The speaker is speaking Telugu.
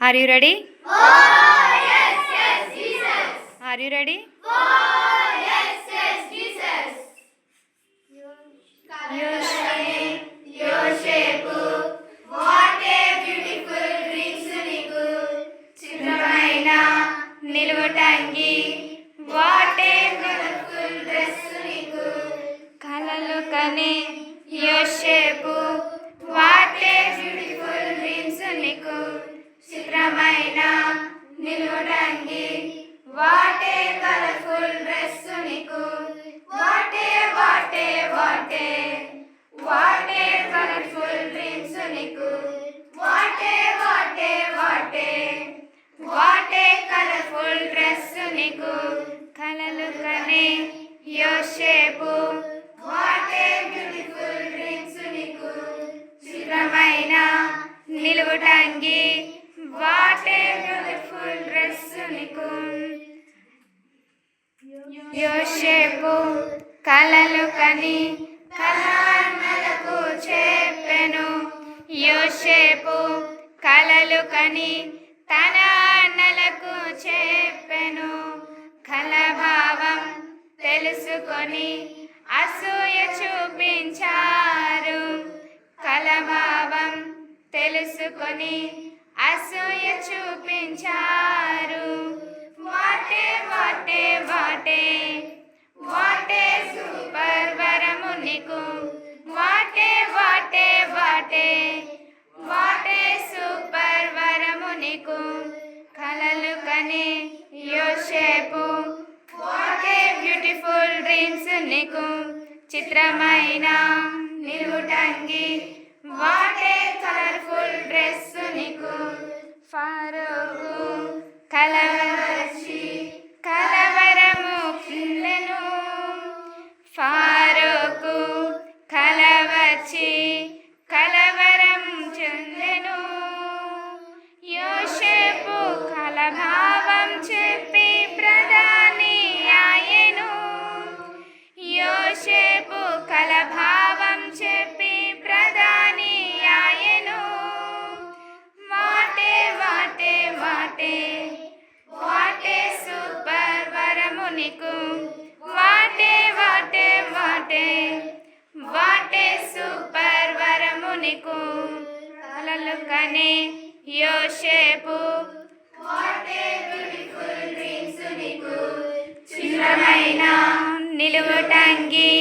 Are you ready are you ready నిలువటంగి వాటే కలలు కనే నీకు కలలు కనే యోషేపు వాటే బ్యూటిఫుల్ డ్రీమ్స్ నీకు. చిత్రమైన నిలువుటంగి వాటే బ్యూటిఫుల్ డ్రెస్ నీకు. యోషేపు కలలు కని కలన్నలకు చెప్పెను. యోషేపు కలలు కని తన అన్నలకు తెలుసుకొని అసూయ చూపించారు. కలభావం తెలుసుకొని అసూయ చూపించారు. What a what a what a. What a super వరము నీకు బ్యూటిఫుల్ నీకు చిత్రమైన నిలువుటంగి వాటే సూపర్ వరము కనే యోషేపు వాటే బ్యూటిఫుల్ చిత్రమైన నిలువుటంగి